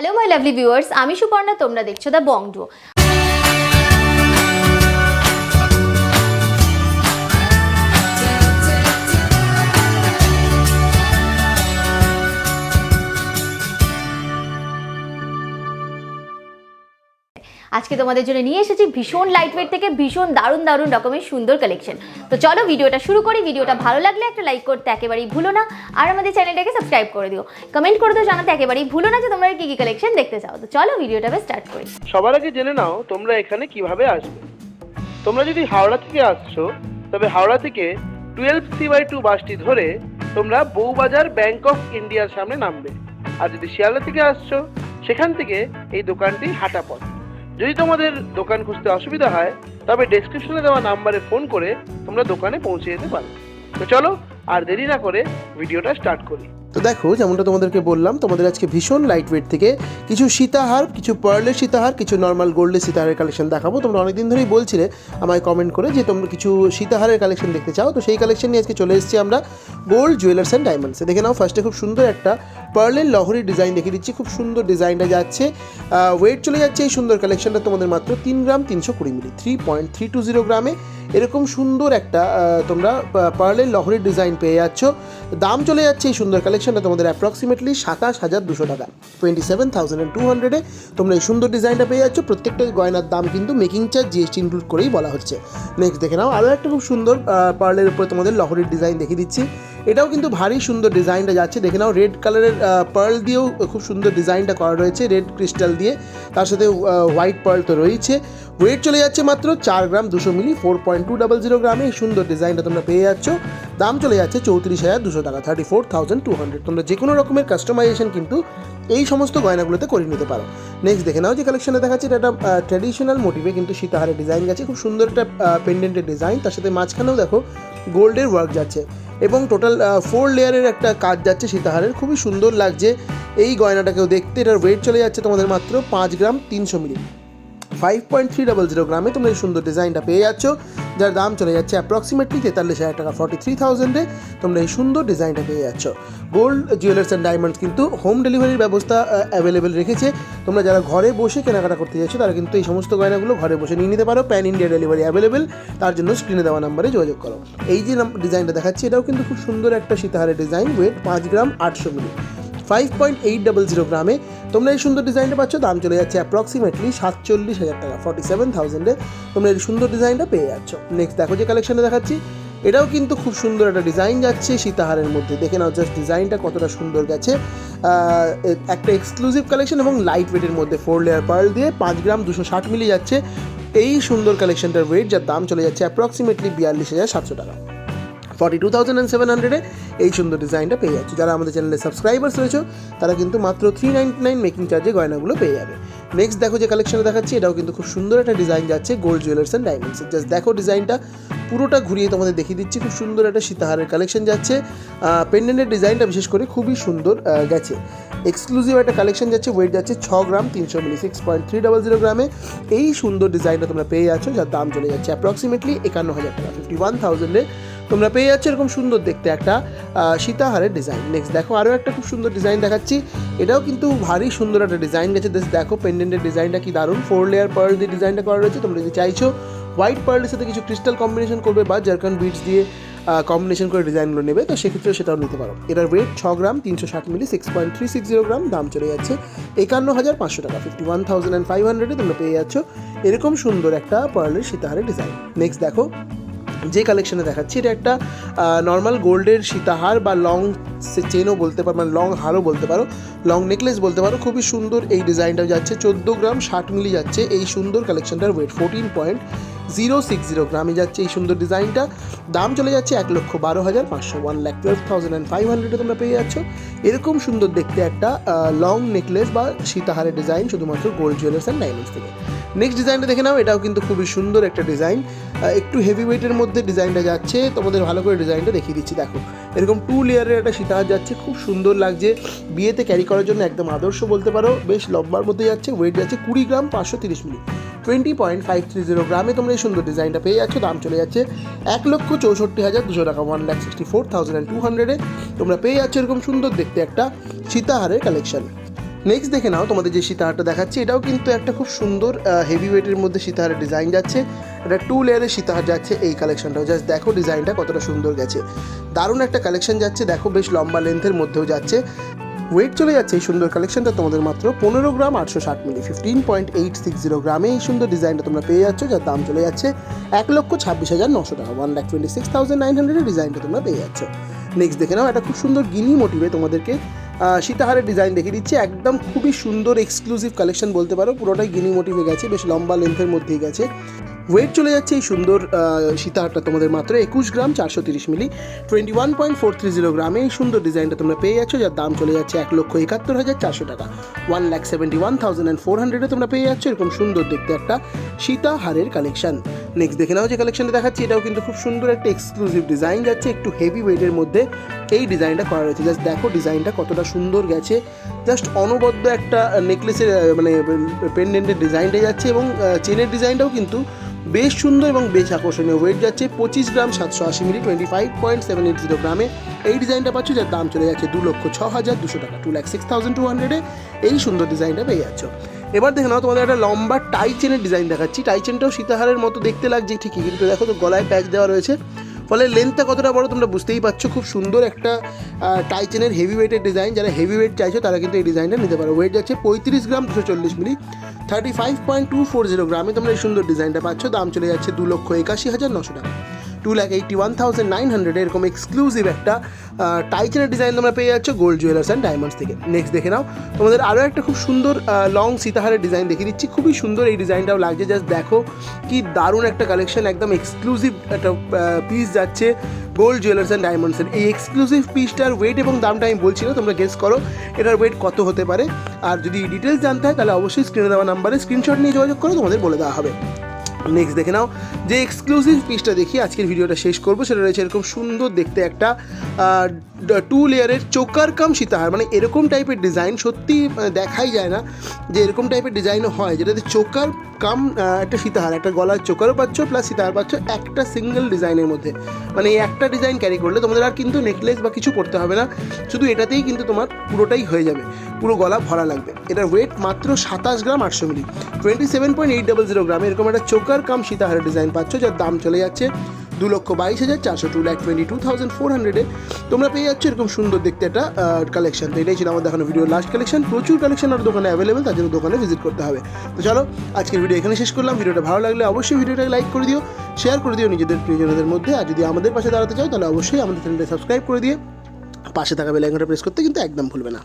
Hello my lovely viewers আমি সুপর্ণা তোমরা দেখছ দ্য বংডু আজকে তোমাদের জন্য নিয়ে এসেছি ভীষণ লাইট ওয়েট থেকে ভীষণ দারুণ দারুণ রকমের সুন্দর কালেকশন তো চলো ভিডিওটা শুরু করি। ভিডিওটা ভালো লাগলে একটা লাইক করতে একেবারেই ভুলো না। আর আমাদের চ্যানেলটাকে সাবস্ক্রাইব করে দিও। কমেন্ট করে দিও, জানাতে একেবারেই ভুলো না যে তোমরা কি কি কালেকশন দেখতে চাও। তো চলো ভিডিওটা স্টার্ট করি। সবার আগে জেনে নাও তোমরা এখানে কীভাবে আসবে। তোমরা যদি হাওড়া থেকে আসছো, তবে হাওড়া থেকে টুয়েলভ সি বাই টু বাসটি ধরে তোমরা বউবাজার ব্যাংক অফ ইন্ডিয়ার সামনে নামবে। আর যদি শিয়ালদা থেকে আসছো, সেখান থেকে এই দোকানটি হাঁটা পথ। যদি তোমাদের দোকান খুঁজতে অসুবিধা হয়, তবে ডেসক্রিপশনে দেওয়া নাম্বারে ফোন করে তোমরা দোকানে পৌঁছে যেতে পারো। তো চলো আর দেরি না করে ভিডিওটা স্টার্ট করি। তো দেখো, যেমনটা তোমাদেরকে বললাম, তোমাদের আজকে ভীষণ লাইট ওয়েট থেকে কিছু সীতাহার, কিছু পার্লের সীতাহার, কিছু নর্মাল গোল্ডের সীতাহারের কালেকশন দেখাবো। তোমরা অনেকদিন ধরেই বলছিলে আমায় কমেন্ট করে যে তোমরা কিছু সীতাহারের কালেকশন দেখতে চাও। তো সেই কালেকশন নিয়ে আজকে চলে এসেছি আমরা গোল্ড জুয়েলার্স অ্যান্ড ডায়মন্ডসে দেখে নাও ফার্স্টে খুব সুন্দর একটা পার্লের লহরির ডিজাইন দেখিয়ে দিচ্ছি। খুব সুন্দর ডিজাইনটা যাচ্ছে। ওয়েট চলে যাচ্ছে এই সুন্দর কালেকশনটা তোমাদের মাত্র তিন গ্রাম তিনশো কুড়ি milli three point three two zero গ্রামে। এরকম সুন্দর একটা তোমরা পার্লের লহরির ডিজাইন পেয়ে যাচ্ছ। দাম চলে যাচ্ছে এই সুন্দর কালেকশনটা তোমাদের অ্যাপ্রক্সিমেটলি সাতাশ হাজার দুশো টাকা। টোয়েন্টি সেভেন থাউজেন্ড টু হান্ড্রেডে তোমরা এই সুন্দর ডিজাইনটা পেয়ে যাচ্ছ। প্রত্যেকটা গয়নার দাম কিন্তু মেকিং চার্জ জিএসটি ইনক্লুড করেই বলা হচ্ছে। নেক্সট দেখে নাও আরও একটা খুব সুন্দর পার্লের উপরে তোমাদের লহরির ডিজাইন দেখিয়ে দিচ্ছি। এটাও কিন্তু ভারী সুন্দর ডিজাইনটা যাচ্ছে। দেখে নাও, রেড কালারের পার্ল দিয়েও খুব সুন্দর ডিজাইনটা করা রয়েছে, রেড ক্রিস্টাল দিয়ে। তার সাথে হোয়াইট পার্ল তো রয়েছে। ওয়েট চলে যাচ্ছে মাত্র চার গ্রাম দুশো milli four point two double zero গ্রামে। এই সুন্দর ডিজাইনটা তোমরা পেয়ে যাচ্ছ। দাম চলে যাচ্ছে চৌত্রিশ হাজার দুশো টাকা thirty four thousand two hundred তোমরা যে কোনো রকমের কাস্টমাইজেশন কিন্তু এই সমস্ত গয়নাগুলোতে করে নিতে পারো। নেক্সট দেখে নাও যে কালেকশনে দেখাচ্ছে, এটা একটা ট্র্যাডিশনাল মোটিভে কিন্তু সীতাহারের ডিজাইন গেছে। খুব সুন্দর একটা পেন্ডেন্টের ডিজাইন তার সাথে মাঝখানেও দেখো গোল্ডের ওয়ার্ক যাচ্ছে। এবং টোটাল ফোর লেয়ারের একটা কাজ যাচ্ছে সীতাহারের। খুবই সুন্দর লাগছে এই গয়নাটাকেও দেখতে। এটার ওয়েট চলে যাচ্ছে তোমাদের মাত্র পাঁচ গ্রাম তিনশো milli. Five point three double zero গ্রামে তোমরা এই সুন্দর ডিজাইনটা পেয়ে যাচ্ছ। যার দাম চলে যাচ্ছে অ্যাপ্রক্সিমেটলি তেতাল্লিশ হাজার টাকা ফর্টি থ্রি থাউজেন্ডে তোমরা এই সুন্দর ডিজাইনটা পেয়ে যাচ্ছ। গোল্ড জুয়েলার্স অ্যান্ড ডায়মন্ডস কিন্তু হোম ডেলিভারির ব্যবস্থা অ্যাভেলেবেল রেখেছে। তোমরা যারা ঘরে বসে কেনাকাটা করতে যাচ্ছ, তারা কিন্তু এই সমস্ত গয়নাগুলো ঘরে বসে নিয়ে নিতে পারো। প্যান ইন্ডিয়া ডেলিভারি অ্যাভেলেবেল তার জন্য স্ক্রিনে দেওয়া নাম্বারে যোগাযোগ করো। এই যে ডিজাইনটা দেখাচ্ছি, এটাও কিন্তু খুব সুন্দর একটা সীতাহারের ডিজাইন ওয়েট পাঁচ গ্রাম আটশো milli. Five point eight double zero গ্রামে। তোমরা এই সুন্দর ডিজাইনটা পাচ্ছ, দাম চলে যাচ্ছে অ্যাপ্রক্সিমেটলি সাতচল্লিশ হাজার টাকা ফর্টি সেভেন থাউজেন্ডে তোমরা এই সুন্দর ডিজাইনটা পেয়ে যাচ্ছ। নেক্সট দেখো যে কালেকশনে দেখাচ্ছি। এটাও কিন্তু খুব সুন্দর একটা ডিজাইন যাচ্ছে সীতাহারের মধ্যে। দেখে নাও জাস্ট ডিজাইনটা কতটা সুন্দর গেছে। একটা এক্সক্লুসিভ কালেকশন এবং লাইট ওয়েটের মধ্যে ফোর লেয়ার পার্ল দিয়ে পাঁচ গ্রাম দুশো ষাট মিলি যাচ্ছে। এই সুন্দর কালেকশনটার ওয়েট যার দাম চলে যাচ্ছে অ্যাপ্রক্সিমেটলি বিয়াল্লিশ হাজার সাতশো টাকা। Forty two thousand and seven হান্ড্রেডে এই সুন্দর ডিজাইনটা পেয়ে যাচ্ছে। যারা আমাদের চ্যানেলে সাবস্ক্রাইবার্স রয়েছে, তারা কিন্তু মাত্র থ্রি নাইনটি নাইন মেকিং চার্জে গয়নাগুলো পেয়ে যাবে। নেক্সট দেখো যে কালেকশনে দেখাচ্ছি, এটাও কিন্তু খুব সুন্দর একটা ডিজাইন যাচ্ছে gold jewellers and diamonds just দেখো ডিজাইনটা, পুরোটা ঘুরিয়ে তোমাদের দেখিয়ে দিচ্ছি, খুব সুন্দর একটা সীতাহারের কালেকশন যাচ্ছে। পেন্ডেন্টের ডিজাইনটা বিশেষ করে খুবই সুন্দর গেছে। এক্সক্লুসিভ একটা কালেকশন যাচ্ছে ওয়েট যাচ্ছে ছ গ্রাম, তিনশো milli six point three double zero গ্রামে। এই সুন্দর ডিজাইনটা তোমরা পেয়ে যাচ্ছ, যার দাম চলে যাচ্ছে অ্যাপ্রক্সিমেটলি একান্ন হাজার টাকা ফিফটি ওয়ান থাউজেন্ডে তোমরা পেয়ে যাচ্ছ এরকম সুন্দর দেখতে একটা সীতাহারের ডিজাইন নেক্সট দেখো আরও একটা খুব সুন্দর ডিজাইন দেখাচ্ছি। এটাও কিন্তু ভারী সুন্দর একটা ডিজাইন গেছে। দেখো পেন্ডেন্টের ডিজাইনটা কি দারুণ। ফোর লেয়ার পার্ল দিয়ে ডিজাইনটা করা রয়েছে। তোমরা যদি চাইছো হোয়াইট পার্লের সাথে কিছু ক্রিস্টাল কম্বিনেশন করবে বা জার্কান বিটস দিয়ে কম্বিনেশন করে ডিজাইনগুলো নেবে, তো সেক্ষেত্রে সেটাও নিতে পারো। এটার ওয়েট ছ গ্রাম, তিনশো ষাট milli six point three six zero gram. দাম চলে যাচ্ছে একান্ন হাজার পাঁচশো টাকা। Fifty one thousand and five হান্ড্রেডে তোমরা পেয়ে যাচ্ছ এরকম সুন্দর একটা পার্লের সীতাহারের ডিজাইন নেক্সট দেখো যে কালেকশনে দেখাচ্ছি, এটা একটা নর্মাল গোল্ডের সীতাহার বা লং চেনও বলতে পারো মানে লং হারও বলতে পারো লং নেকলেস বলতে পারো, খুবই সুন্দর এই ডিজাইনটাও যাচ্ছে, চোদ্দ গ্রাম ষাট মিলি যাচ্ছে এই সুন্দর কালেকশনটার weight fourteen point zero six zero গ্রামে যাচ্ছে এই সুন্দর ডিজাইনটা দাম চলে যাচ্ছে এক লক্ষ বারো হাজার পাঁচশো one lakh twelve thousand and five হান্ড্রেডে তোমরা পেয়ে যাচ্ছ। এরকম সুন্দর দেখতে একটা লং নেকলেস বা সীতাহারের ডিজাইন শুধুমাত্র গোল্ড জুয়েলার্স অ্যান্ড ডায়মন্ডস থেকে। নেক্সট ডিজাইনটা দেখে নাও, এটাও কিন্তু খুবই সুন্দর একটা ডিজাইন একটু হেভি ওয়েটের মধ্যে ডিজাইনটা যাচ্ছে, তোমাদের ভালো করে ডিজাইনটা দেখিয়ে দিচ্ছি, দেখো। এরকম টু লেয়ারের একটা সীতাহার যাচ্ছে, খুব সুন্দর লাগছে। বিয়েতে ক্যারি করার জন্য একদম আদর্শ বলতে পারো, বেশ লম্বার মধ্যে যাচ্ছে ওয়েট যাচ্ছে কুড়ি গ্রাম পাঁচশো তিরিশ minute twenty point five three zero গ্রামে তোমরা এই সুন্দর ডিজাইনটা পেয়ে যাচ্ছ, দাম চলে যাচ্ছে এক লক্ষ চৌষট্টি হাজার দুশো টাকা one lakh sixty four thousand and two হান্ড্রেডে তোমরা পেয়ে যাচ্ছ এরকম সুন্দর দেখতে একটা সীতাহারের কালেকশন নেক্সট দেখে নাও, তোমাদের যে সীতাহারটা দেখাচ্ছি, এটাও কিন্তু একটা খুব সুন্দর হেভি ওয়েটের মধ্যে সীতাহারের ডিজাইন যাচ্ছে। এটা টু লেয়ারের সীতাহার যাচ্ছে এই কালেকশনটাও জাস্ট দেখো ডিজাইনটা কতটা সুন্দর গেছে। দারুণ একটা কালেকশন যাচ্ছে, দেখো বেশ লম্বা লেন্থের মধ্যেও যাচ্ছে। ওয়েট চলে যাচ্ছে এই সুন্দর কালেকশনটা তোমাদের মাত্র পনেরো গ্রাম আটশো ষাট milli fifteen point eight six zero গ্রামে এই সুন্দর ডিজাইনটা তোমরা পেয়ে যাচ্ছ, যার দাম চলে যাচ্ছে এক লক্ষ ছাব্বিশ হাজার নশো টাকা। One lakh twenty six thousand nine হান্ড্রেডের ডিজাইনটা তোমরা পেয়ে যাচ্ছ। নেক্সট দেখে নাও, একটা খুব সুন্দর গিনি মোটিভে তোমাদেরকে সীতাহারের ডিজাইন দেখিয়ে দিচ্ছে। একদম খুবই সুন্দর এক্সক্লুসিভ কালেকশন বলতে পারো। পুরোটাই গিনি মোটিভে গেছে, বেশ লম্বা লেন্থের মধ্যেই গেছে। ওয়েট চলে যাচ্ছে এই সুন্দর সীতাহারটা তোমাদের মাত্র একুশ গ্রাম, চারশো তিরিশ milli twenty one point four three zero গ্রামে, এই সুন্দর ডিজাইনটা তোমরা পেয়ে যাচ্ছ, যার দাম চলে যাচ্ছে এক লক্ষ একাত্তর হাজার চারশো টাকা। One lakh seventy one thousand and four হান্ড্রেডে তোমরা পেয়ে যাচ্ছ, এরকম সুন্দর দেখতে একটা সীতাহারের কালেকশন নেক্সট দেখে নাও যে কালেকশনটা দেখাচ্ছি, এটাও কিন্তু খুব সুন্দর একটা এক্সক্লুসিভ ডিজাইন যাচ্ছে, একটু হেভি ওয়েটের মধ্যে এই ডিজাইনটা করা রয়েছে। জাস্ট দেখো ডিজাইনটা কতটা সুন্দর গেছে। জাস্ট অনবদ্য একটা নেকলেসের মানে পেন্ডেন্টের ডিজাইনটা যাচ্ছে এবং চেনের ডিজাইনটাও কিন্তু বেশ সুন্দর এবং বেশ আকর্ষণীয়। ওয়েট যাচ্ছে পঁচিশ গ্রাম সাতশো আশি milli twenty five point seven eight zero গ্রামে। এই ডিজাইনটা পাচ্ছ যার দাম চলে যাচ্ছে দু লক্ষ ছ হাজার দুশো টাকা two lakh six thousand two হান্ড্রেডে এই সুন্দর ডিজাইনটা পেয়ে যাচ্ছ। এবার দেখে নাও, তোমাদের একটা লম্বা টাই চেনের ডিজাইন দেখাচ্ছি। টাই চেনটাও সীতাহারের মতো দেখতে লাগছে, ঠিকই, কিন্তু দেখো তো গলায় প্যাচ দেওয়া রয়েছে। ফলে লেন্থটা কতটা বড় তোমরা বুঝতেই পারছ, খুব সুন্দর একটা টাই চেনের হেভি ওয়েটের ডিজাইন যারা হেভি ওয়েট চাইছো, তারা কিন্তু এই ডিজাইনটা নিতে পারো। ওয়েট যাচ্ছে পঁয়ত্রিশ গ্রাম দুশো চল্লিশ milli thirty five point two four zero গ্রামে তোমরা এই সুন্দর ডিজাইনটা পাচ্ছ। দাম চলে যাচ্ছে দু লক্ষ একাশি হাজার নশো টাকা। Two lakh eighty one thousand nine hundred এরকম এক্সক্লুসিভ একটা টাইচেনের ডিজাইন তোমরা পেয়ে যাচ্ছ গোল্ড জুয়েলার্স অ্যান্ড ডায়মন্ডস থেকে। নেক্সট দেখে নাও, তোমাদের আরও একটা খুব সুন্দর লং সীতাহারের ডিজাইন দেখিয়ে দিচ্ছি। খুবই সুন্দর এই ডিজাইনটাও লাগছে জাস্ট দেখো কি দারুণ একটা কালেকশন একদম এক্সক্লুসিভ একটা পিস যাচ্ছে গোল্ড জুয়েলার্স অ্যান্ড ডায়মন্ডসের এই এক্সক্লুসিভ পিসটার ওয়েট এবং দামটা আমি বলছি না, তোমরা গেস করো, এটার ওয়েট কত হতে পারে। আর যদি ডিটেলস জানতে হয়, তাহলে অবশ্যই স্ক্রিনে দেওয়া নাম্বারে স্ক্রিনশট নিয়ে যোগাযোগ করো তোমাদের বলে দেওয়া হবে। নেক্সট দেখে নাও। যে এক্সক্লুসিভ পিসটা দেখি, আজকের ভিডিওটা শেষ করব, সেটা রয়েছে এরকম সুন্দর দেখতে একটা টু লেয়ারের চোকার কাম সীতাহার। মানে এরকম টাইপের ডিজাইন সত্যি মানে দেখাই যায় না যে এরকম টাইপের ডিজাইনও হয়। যেটাতে চোকার কাম একটা সীতাহার, একটা গলার চোকারও পাচ্ছ প্লাস সীতাহার পাচ্ছ একটা সিঙ্গেল ডিজাইনের মধ্যে। মানে এই একটা ডিজাইন ক্যারি করলে তোমাদের আর কিন্তু নেকলেস বা কিছু পড়তে হবে না। শুধু এটাতেই কিন্তু তোমার পুরোটাই হয়ে যাবে। পুরো গলা ভরা লাগবে। এটার ওয়েট মাত্র সাতাশ গ্রাম আটশো milli. Twenty seven point eight double zero gram, এরকম একটা চোকার কাম সীতাহারের ডিজাইন পাচ্ছ, যার দাম চলে যাচ্ছে দু লক্ষ বাইশ হাজার চারশো two lakh twenty two thousand four হান্ড্রেডে তোমরা পেয়ে যাচ্ছ এরকম সুন্দর দেখতে একটা কালেকশন তো এটাই ছিল আমার দেখানো ভিডিও লাস্ট কালেকশন প্রচুর কালেকশন আর দোকানে অ্যাভেলেবেল তার জন্য দোকানে ভিজিট করতে হবে। তো চলো, আজকের ভিডিও এখানে শেষ করলাম। ভিডিওটা ভালো লাগলে অবশ্যই ভিডিওটাকে লাইক করে দিও শেয়ার করে দিও নিজেদের প্রিয়জনদের মধ্যে। আর যদি আমাদের পাশে দাঁড়াতে চাও, তাহলে অবশ্যই আমাদের চ্যানেলটা সাবস্ক্রাইব করে দিয়ে পাশে থাকা বেল আইকনটা প্রেস করতে কিন্তু একদম ভুলবে না।